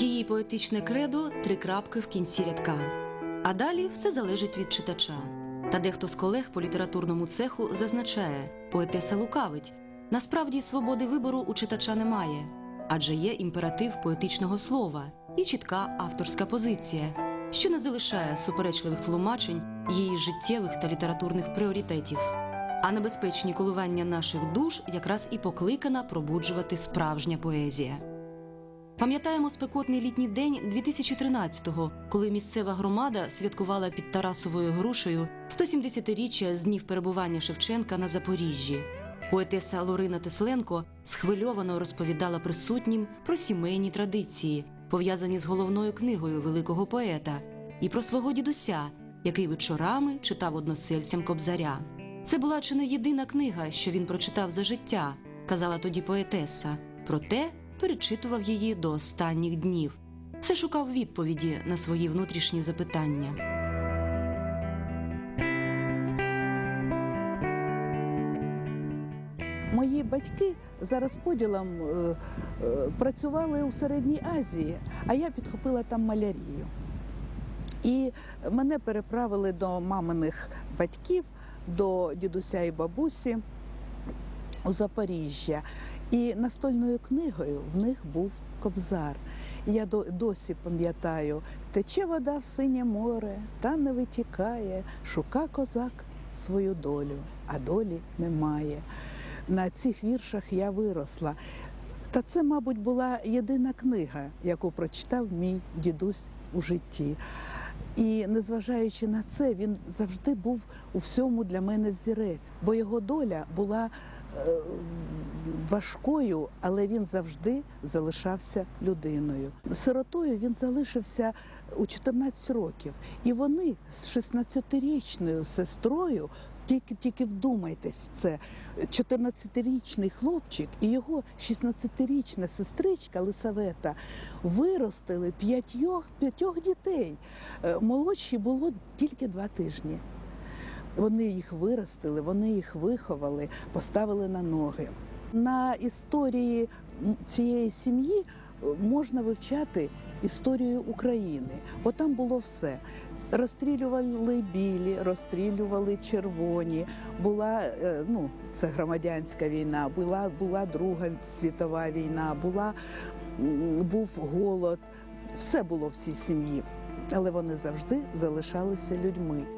Її поетичне кредо три крапки в кінці рядка. А далі все залежить від читача. Та дехто з колег по літературному цеху зазначає, поетеса лукавить. Насправді свободи вибору у читача немає, адже є імператив поетичного слова і чітка авторська позиція, що не залишає суперечливих тлумачень її життєвих та літературних пріоритетів. А небезпечні коливання наших душ якраз і покликана пробуджувати справжня поезія. Пам'ятаємо спекотний літній день 2013-го, коли місцева громада святкувала під Тарасовою грушею 170-річчя з днів перебування Шевченка на Запоріжжі. Поетеса Лорина Тесленко схвильовано розповідала присутнім про сімейні традиції, пов'язані з головною книгою великого поета, і про свого дідуся, який вечорами читав односельцям Кобзаря. Це була чи не єдина книга, що він прочитав за життя, казала тоді поетеса. Проте перечитував її до останніх днів. Все шукав відповіді на свої внутрішні запитання. Мої батьки за розподілом е, е, працювали у Середній Азії, а я підхопила там малярію. І мене переправили до маминих батьків, до дідуся і бабусі у Запоріжжя. І настольною книгою в них був кобзар. Я досі пам'ятаю, тече вода в синє море, та не витікає, шука козак свою долю, а долі немає. На цих віршах я виросла. Та це, мабуть, була єдина книга, яку прочитав мій дідусь у житті. І незважаючи на це, він завжди був у всьому для мене взірець, бо його доля була важкою, але він завжди залишався людиною. Сиротою він залишився у 14 років, і вони з 16-річною сестрою. Тільки тільки вдумайтесь в це. 14-річний хлопчик і його 16-річна сестричка Лисавета виростили п'ятьох п'ятьох дітей. Е, Молодші було тільки два тижні. Вони їх виростили, вони їх виховали, поставили на ноги. На історії цієї сім'ї е, можна вивчати історію України, бо там було все. Розстрілювали білі, розстрілювали червоні. Була е, ну, це громадянська війна, була, була Друга світова війна, була, був голод. Все було в цій сім'ї, але вони завжди залишалися людьми.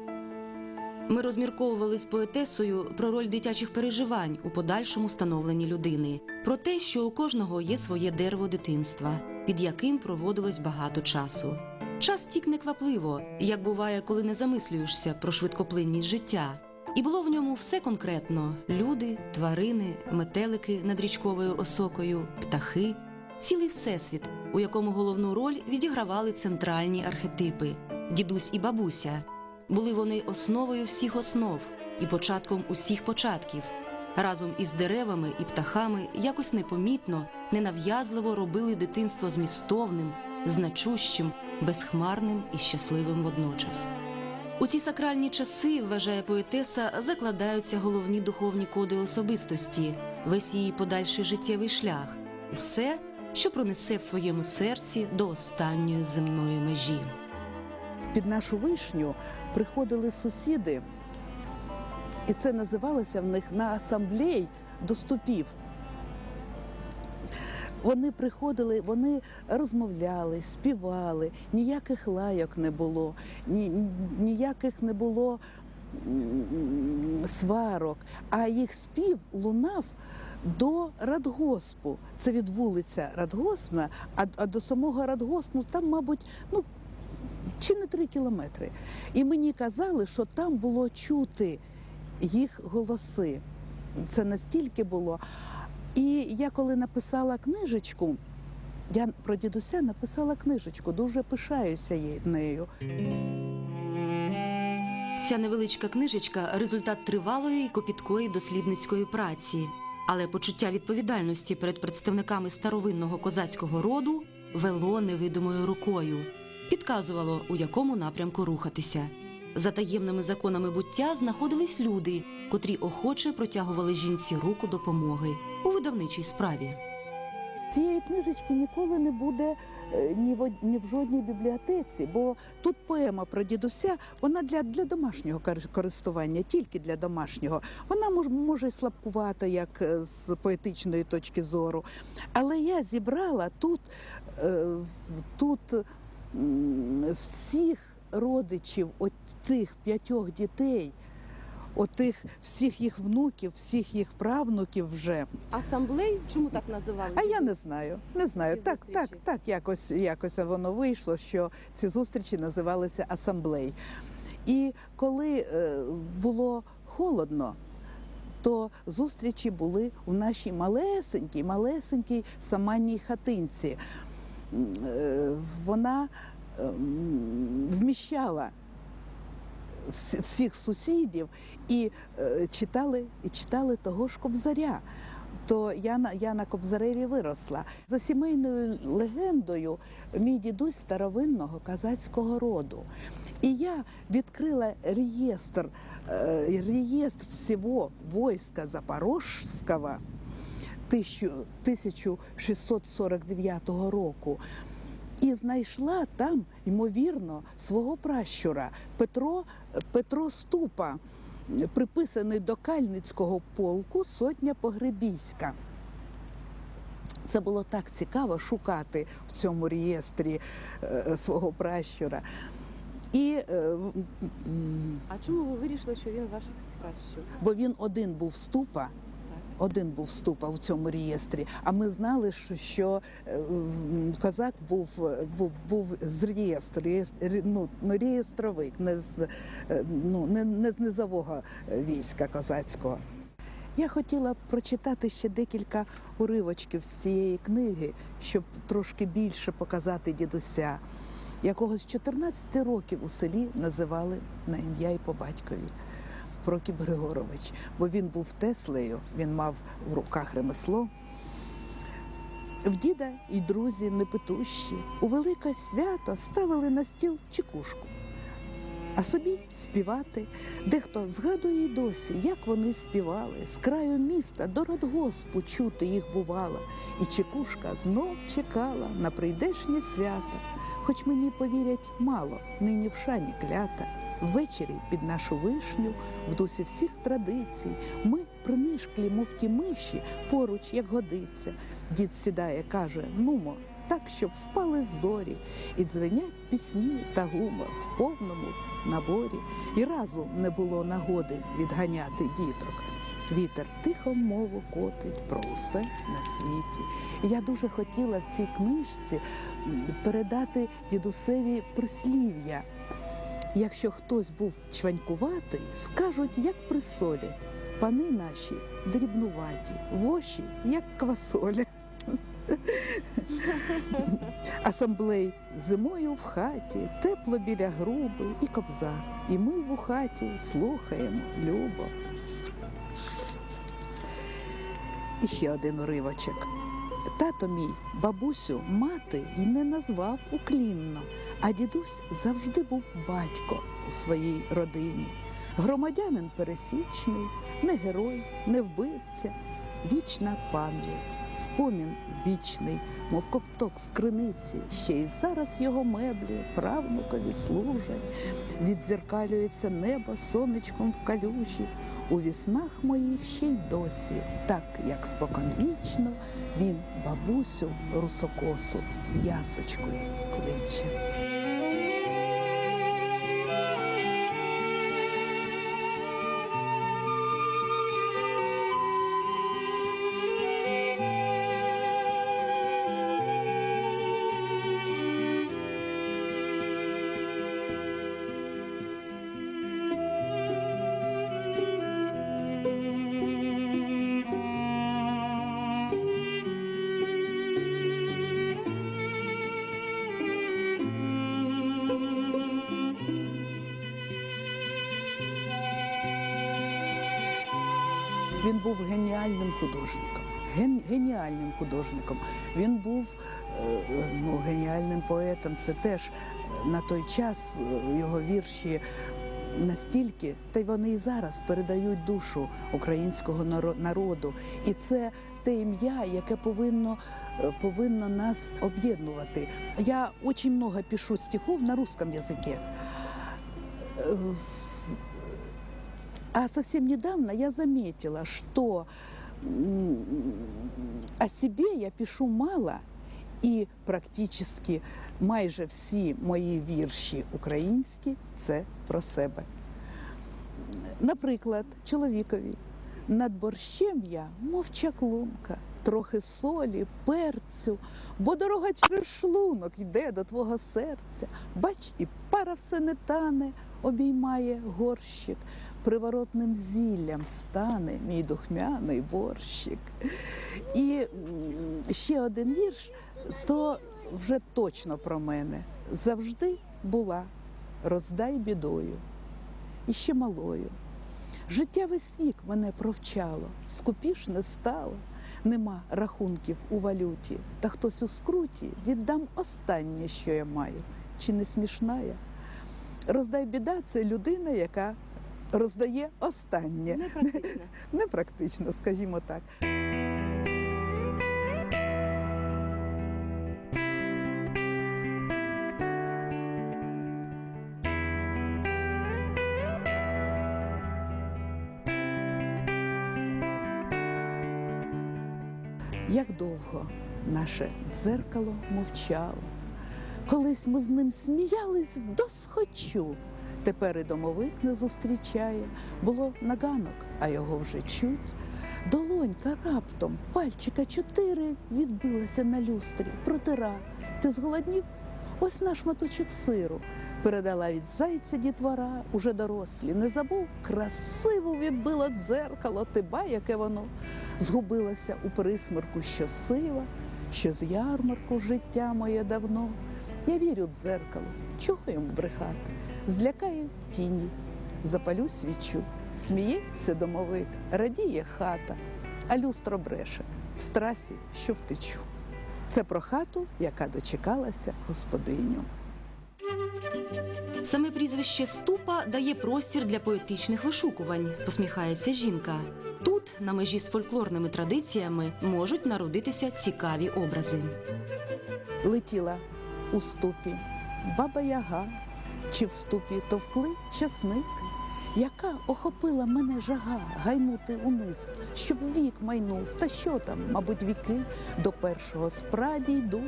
Ми розмірковували з поетесою про роль дитячих переживань у подальшому становленні людини, про те, що у кожного є своє дерево дитинства, під яким проводилось багато часу. Час тік неквапливо, як буває, коли не замислюєшся про швидкоплинність життя. І було в ньому все конкретно: люди, тварини, метелики над річковою осокою, птахи, цілий всесвіт, у якому головну роль відігравали центральні архетипи дідусь і бабуся. Були вони основою всіх основ і початком усіх початків. Разом із деревами і птахами якось непомітно, ненав'язливо робили дитинство змістовним, значущим, безхмарним і щасливим водночас. У ці сакральні часи, вважає поетеса, закладаються головні духовні коди особистості, весь її подальший життєвий шлях, все, що пронесе в своєму серці до останньої земної межі. Під нашу вишню приходили сусіди, і це називалося в них на асамблей до ступів. Вони приходили, вони розмовляли, співали, ніяких лайок не було, ні, ніяких не було сварок, а їх спів лунав до Радгоспу. Це від вулиця Радгоспна, а, а до самого Радгоспу там, мабуть, ну чи не три кілометри. І мені казали, що там було чути їх голоси. Це настільки було. І я коли написала книжечку, я про дідуся написала книжечку, дуже пишаюся нею. Ця невеличка книжечка результат тривалої копіткої дослідницької праці, але почуття відповідальності перед представниками старовинного козацького роду вело невидимою рукою, підказувало, у якому напрямку рухатися. За таємними законами буття знаходились люди, котрі охоче протягували жінці руку допомоги у видавничій справі. Цієї книжечки ніколи не буде е, ні в, ні в жодній бібліотеці, бо тут поема про дідуся, вона для, для домашнього кор- користування, тільки для домашнього. Вона мож, може й слабкувата, як е, з поетичної точки зору. Але я зібрала тут, е, тут всіх родичів от тих п'ятьох дітей, отих всіх їх внуків, всіх їх правнуків вже. Асамблей чому так називали? А я не знаю. Не знаю. Ці Так, так, зустрічі? так, якось, якось воно вийшло, що ці зустрічі називалися асамблей. І коли е, було холодно, то зустрічі були у нашій малесенькій, малесенькій саманній хатинці. Е, Вона ем, вміщала всіх сусідів і е, читали, і читали того ж Кобзаря. То я на, я на Кобзареві виросла. За сімейною легендою, мій дідусь старовинного казацького роду. І я відкрила реєстр, е, реєстр всього війська Запорожського 1000 1649 року. І знайшла там, ймовірно, свого пращура Петро, Петро Ступа, приписаний до Кальницького полку сотня Погребійська. Це було так цікаво шукати в цьому реєстрі е, свого пращура. І е, А чому ви вирішили, що він ваш пращур? бо він один був ступа, один був ступа в цьому реєстрі. А ми знали, що, е, козак був, був, був з реєстру, реєстр, ну, ну, реєстровик, не з, е, ну, не, не з низового війська козацького. Я хотіла прочитати ще декілька уривочків з цієї книги, щоб трошки більше показати дідуся, якого з 14 років у селі називали на ім'я і по батькові. Прокіп Григорович, бо він був Теслею, він мав в руках ремесло. В діда і друзі непитущі у велике свято ставили на стіл чекушку, а собі співати. Дехто згадує й досі, як вони співали. З краю міста до радгоспу чути їх бувало. І чекушка знов чекала на прийдешнє свято. Хоч мені повірять мало, нині в шані клята. Ввечері під нашу вишню, в дусі всіх традицій, ми принишклі, мов ті миші, поруч, як годиться. Дід сідає, каже: Нумо, так, щоб впали зорі, і дзвенять пісні та гумор в повному наборі. І разу не було нагоди відганяти діток. Вітер тихо мову котить про усе на світі. Я дуже хотіла в цій книжці передати дідусеві прислів'я. Якщо хтось був чванькуватий, скажуть, як присолять. Пани наші дрібнуваті, воші, як квасоля. Асамблей зимою в хаті, тепло біля груби і кобза. І ми в хаті слухаємо любо. І ще один уривочок. Тато мій, бабусю, мати й не назвав уклінно, а дідусь завжди був батько у своїй родині. Громадянин пересічний, не герой, не вбивця, вічна пам'ять, спомін вічний, мов ковток з криниці, ще й зараз його меблі правнукові служать. Відзеркалюється небо сонечком в калюжі, у віснах моїх ще й досі, так як споконвічно, Він бабусю русокосу ясочкою кличе. Був геніальним художником. Ген- геніальним художником. Він був е, ну, геніальним поетом. Це теж е, на той час е, його вірші настільки, та й вони і зараз передають душу українського наро- народу. І це те ім'я, яке повинно, повинно нас об'єднувати. Я дуже багато пишу стихов на русском язике. А совсем недавно я заметила, что о себе я пишу мало, і практично майже всі мої вірші українські це про себе. Наприклад, чоловікові над борщем я мовчаклунка, трохи солі, перцю, бо дорога через шлунок йде до твого серця. Бач, і пара все не тане, обіймає горщик. Приворотним зіллям стане мій духмяний борщик. І ще один вірш, то вже точно про мене. Завжди була, роздай бідою. І ще малою. Життя весь вік мене провчало, скупіш не стало, нема рахунків у валюті, та хтось у скруті віддам останнє, що я маю. Чи не смішна я? Роздай біда це людина, яка роздає останнє. Непрактично. Непрактично, скажімо так. Як довго наше дзеркало мовчало. Колись ми з ним сміялись досхочу. Тепер і домовик не зустрічає. Було на ганок, а його вже чуть. Долонька раптом, пальчика чотири відбилася на люстрі. Протира. Ти зголоднів? Ось наш шматочок сиру. Передала від зайця дітвора, уже дорослі. Не забув, красиво відбила дзеркало, ти ба, яке воно згубилося у присмерку, що сива, що з ярмарку життя моє давно. Я вірю дзеркалу, чого йому брехати? Злякаю тіні, запалю свічу, сміється домовик, радіє хата, а люстро бреше в страсі, що втечу. Це про хату, яка дочекалася господиню. Саме прізвище Ступа дає простір для поетичних вишукувань, посміхається жінка. Тут, на межі з фольклорними традиціями, можуть народитися цікаві образи. летіла у ступі баба Яга, чи в ступі товкли часник, яка охопила мене жага гайнути униз, щоб вік майнув. Та що там, мабуть, віки до першого спраді йду.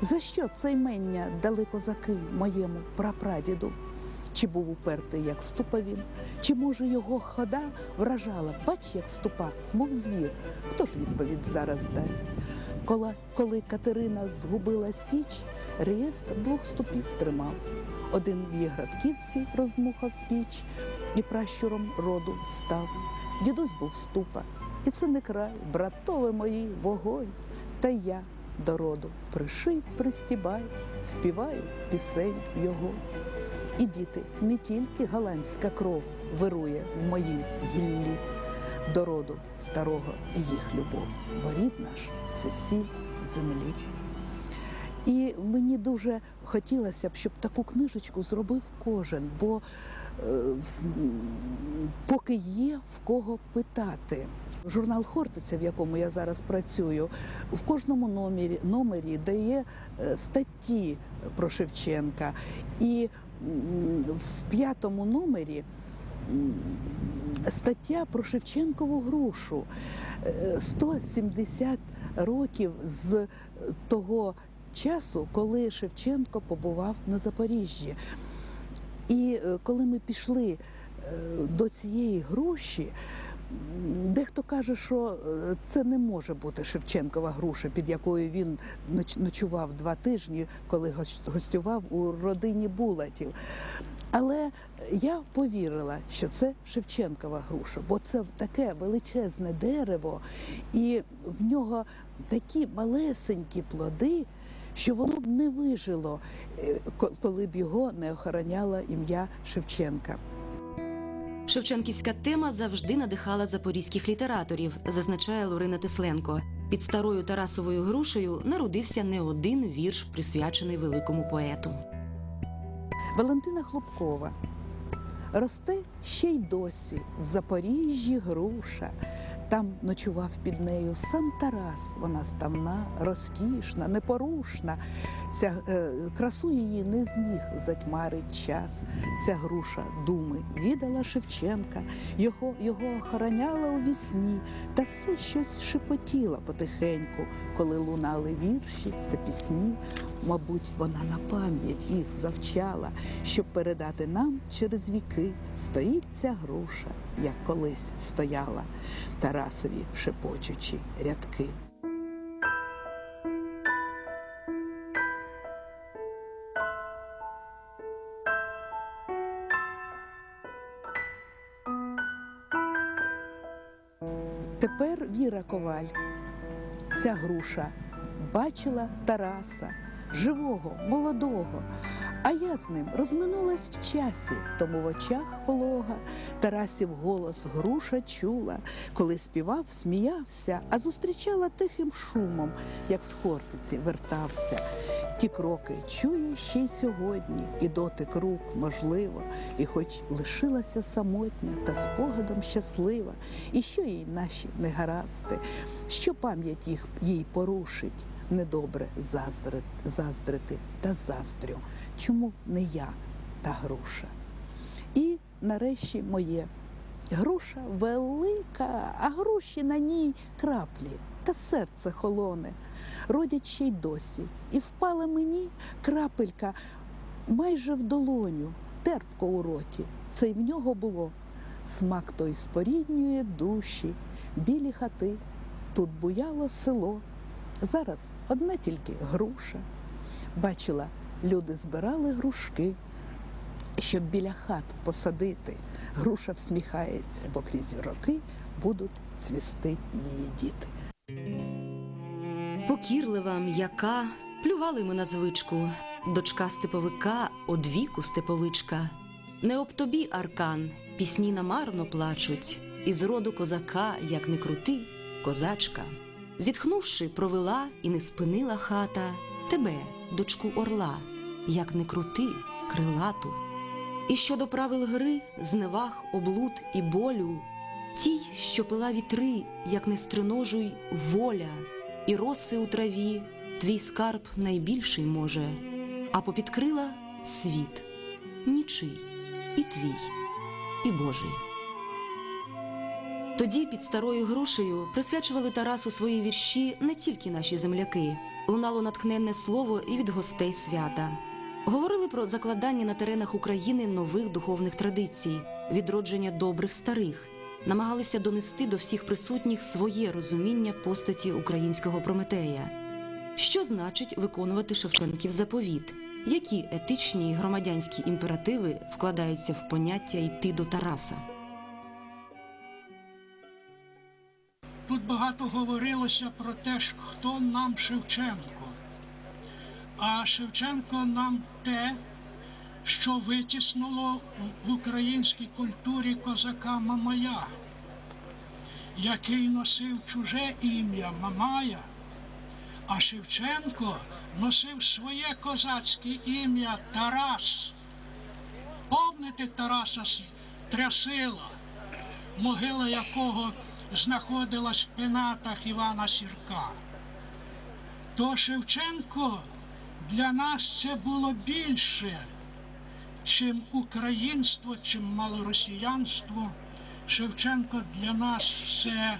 За що це ймення дали козаки моєму прапрадіду? Чи був упертий, як ступа він, чи може його хода вражала, бач, як ступа, мов звір. Хто ж відповідь зараз дасть? Коли, коли Катерина згубила січ, реєстр двох ступів тримав. Один в Єградківці роздмухав піч і пращуром роду став. Дідусь був ступа, і це не край, братове мої, вогонь. Та я до роду приший, пристібай, співаю пісень його. І діти, не тільки голландська кров вирує в моїм гіллі, до роду старого їх любов, бо рід наш це сіль землі. І мені дуже хотілося б, щоб таку книжечку зробив кожен, бо е, поки є в кого питати. Журнал Хортиця, в якому я зараз працюю, в кожному номері, номері дає е, статті про Шевченка. І в п'ятому номері стаття про Шевченкову грушу. Е, 170 років з того часу, коли Шевченко побував на Запоріжжі. І е, коли ми пішли е, до цієї груші, дехто каже, що е, це не може бути Шевченкова груша, під якою він ночував два тижні, коли гостював у родині Булатів. Але я повірила, що це Шевченкова груша, бо це таке величезне дерево, і в нього такі малесенькі плоди, що воно б не вижило, е, ко- коли б його не охороняло ім'я Шевченка. Шевченківська тема завжди надихала запорізьких літераторів, зазначає Лорина Тесленко. Під старою Тарасовою грушею народився не один вірш, присвячений великому поету. Валентина Хлопкова росте ще й досі в Запоріжжі груша. Там ночував під нею сам Тарас. Вона ставна, розкішна, непорушна. Ця е, красу її не зміг затьмарить час. Ця груша думи віддала Шевченка, його, його охороняла у вісні, та все щось шепотіла потихеньку, коли лунали вірші та пісні. Мабуть, вона на пам'ять їх завчала, щоб передати нам через віки. Стоїть ця груша, як колись стояла, Тарасові шепочучі рядки. Тепер Віра Коваль, ця груша, бачила Тараса, живого, молодого. А я з ним розминулась в часі, тому в очах полога Тарасів голос груша чула, коли співав, сміявся, а зустрічала тихим шумом, як з хортиці вертався. Ті кроки чую ще й сьогодні, і дотик рук можливо, і хоч лишилася самотня та спогадом щаслива, і що їй наші негаразди, що пам'ять їх їй порушить, недобре заздрити, заздрити та заздрю. Чому не я та груша? І нарешті моє. Груша велика, а груші на ній краплі, та серце холоне. Родять ще й досі. І впала мені крапелька майже в долоню, терпко у роті. Це й в нього було. Смак той споріднює душі, білі хати. Тут буяло село. Зараз одна тільки груша. Бачила, люди збирали грушки, щоб біля хат посадити. Груша всміхається, бо крізь роки будуть цвісти її діти. Покірлива, м'яка, плювали ми на звичку. Дочка степовика, одвіку степовичка. Не об тобі, аркан, пісні намарно плачуть, із роду козака, як не крути, козачка. Зітхнувши, провела і не спинила хата тебе, дочку орла, як не крути, крилату. І щодо правил гри, зневаг, облуд і болю, тій, що пила вітри, як не стриножуй воля, і роси у траві, твій скарб найбільший може, а попідкрила світ, нічий, і твій, і Божий. Тоді під старою грушею присвячували Тарасу свої вірші не тільки наші земляки, лунало натхненне слово і від гостей свята. Говорили про закладання на теренах України нових духовних традицій, відродження добрих старих, намагалися донести до всіх присутніх своє розуміння постаті українського Прометея. Що значить виконувати Шевченків заповіт? Які етичні і громадянські імперативи вкладаються в поняття йти до Тараса? Тут багато говорилося про те, хто нам Шевченко. А Шевченко нам те, що витіснуло в українській культурі козака Мамая, який носив чуже ім'я Мамая, а Шевченко носив своє козацьке ім'я Тарас. Помните Тараса Трясила, могила якого знаходилась в пенатах Івана Сірка. То Шевченко для нас це було більше, чим українство, чим малоросіянство. Шевченко для нас це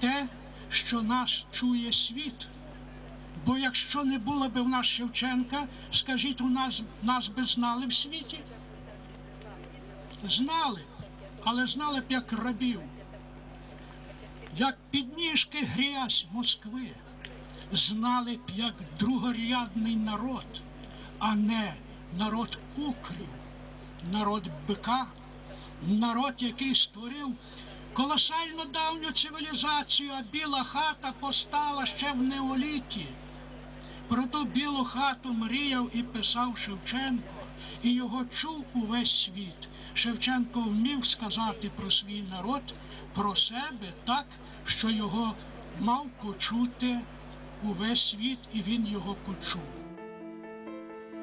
те, що нас чує світ. Бо якщо не було б в нас Шевченка, скажіть, у нас нас би знали в світі? Знали, але знали б як рабів, як підніжки грязь Москви, знали б як другорядний народ, а не народ кукрів, народ бика, народ, який створив колосально давню цивілізацію, а біла хата постала ще в неоліті. Про ту білу хату мріяв і писав Шевченко, і його чув увесь світ. Шевченко вмів сказати про свій народ, про себе так, що його мав почути увесь світ, і він його почув.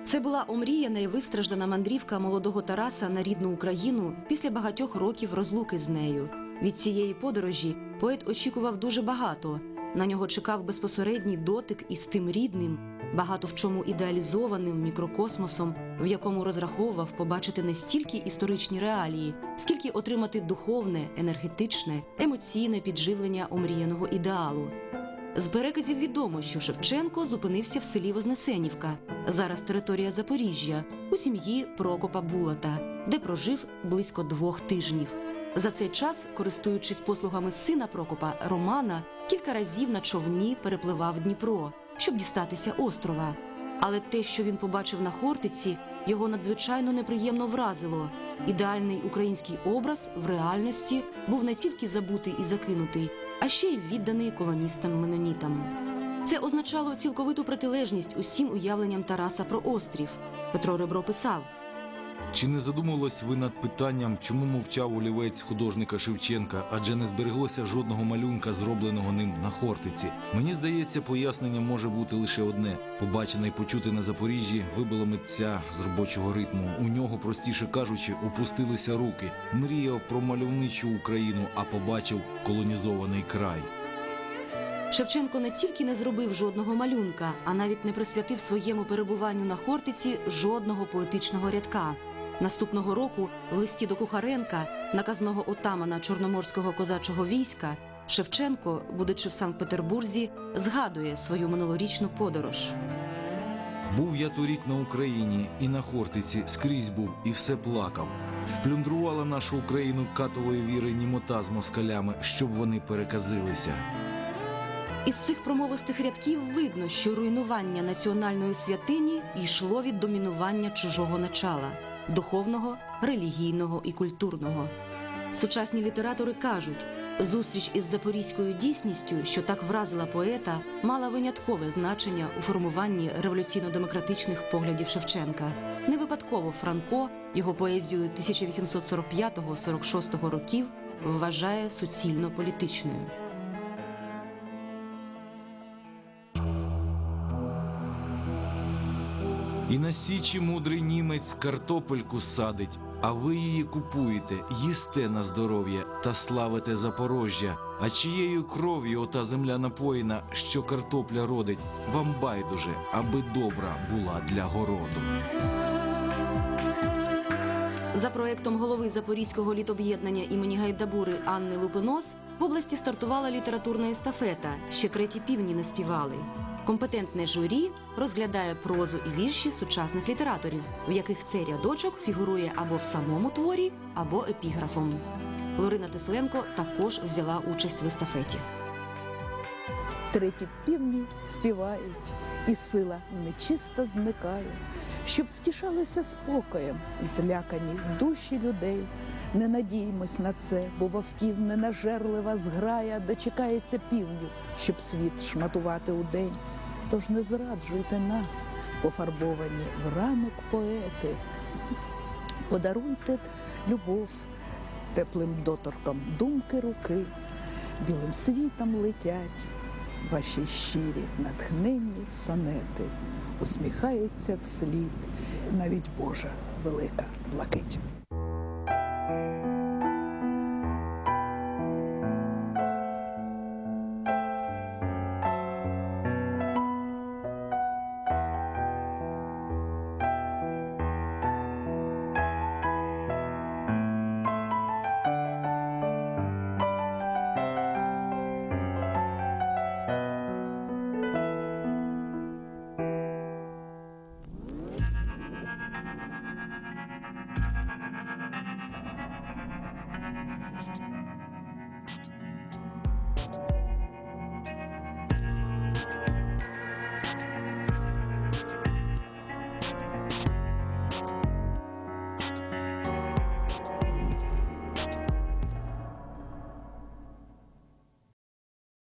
Це була омріяна і вистраждана мандрівка молодого Тараса на рідну Україну після багатьох років розлуки з нею. Від цієї подорожі поет очікував дуже багато. На нього чекав безпосередній дотик із тим рідним, багато в чому ідеалізованим мікрокосмосом, в якому розраховував побачити не стільки історичні реалії, скільки отримати духовне, енергетичне, емоційне підживлення омріяного ідеалу. З переказів відомо, що Шевченко зупинився в селі Вознесенівка, зараз територія Запоріжжя, у сім'ї Прокопа Булата, де прожив близько двох тижнів. За цей час, користуючись послугами сина Прокопа Романа, кілька разів на човні перепливав Дніпро, щоб дістатися острова. Але те, що він побачив на Хортиці, його надзвичайно неприємно вразило. Ідеальний український образ в реальності був не тільки забутий і закинутий, а ще й відданий колоністам-менонітам. Це означало цілковиту протилежність усім уявленням Тараса про острів. Петро Ребро писав. Чи не задумувались ви над питанням, чому мовчав олівець художника Шевченка, адже не збереглося жодного малюнка, зробленого ним на Хортиці? Мені здається, пояснення може бути лише одне: побачене й почути на Запоріжжі вибило митця з робочого ритму. У нього, простіше кажучи, опустилися руки. Мріяв про мальовничу Україну, а побачив колонізований край. Шевченко не тільки не зробив жодного малюнка, а навіть не присвятив своєму перебуванню на Хортиці жодного поетичного рядка. Наступного року в листі до Кухаренка, наказного отамана Чорноморського козачого війська, Шевченко, будучи в Санкт-Петербурзі, згадує свою минулорічну подорож. Був я торік на Україні і на Хортиці скрізь був і все плакав. Сплюндрувала нашу Україну катової віри німота з москалями, щоб вони переказилися. Із цих промовистих рядків видно, що руйнування національної святині йшло від домінування чужого начала духовного, релігійного і культурного. Сучасні літератори кажуть, зустріч із запорізькою дійсністю, що так вразила поета, мала виняткове значення у формуванні революційно-демократичних поглядів Шевченка. Не випадково Франко його поезію 1845-46 років вважає суцільно політичною. І на січі мудрий німець картопельку садить, а ви її купуєте, їсте на здоров'я та славите Запорожжя. А чиєю кров'ю ота земля напоїна, що картопля родить, вам байдуже, аби добра була для городу. За проектом голови Запорізького літоб'єднання імені Гайдабури Анни Лупинос в області стартувала літературна естафета. Ще треті півні не співали. Компетентне журі розглядає прозу і вірші сучасних літераторів, в яких цей рядочок фігурує або в самому творі, або епіграфом. Лорина Тесленко також взяла участь в естафеті. Треті півні співають, і сила нечиста зникає, щоб втішалися спокоєм злякані душі людей. Не надіймось на це, бо вовків ненажерлива зграя дочекається півнів, щоб світ шматувати удень. Тож не зраджуйте нас, пофарбовані в ранок поети. Подаруйте любов теплим доторком думки руки, білим світом летять ваші щирі натхненні сонети, усміхається вслід навіть Божа велика блакить.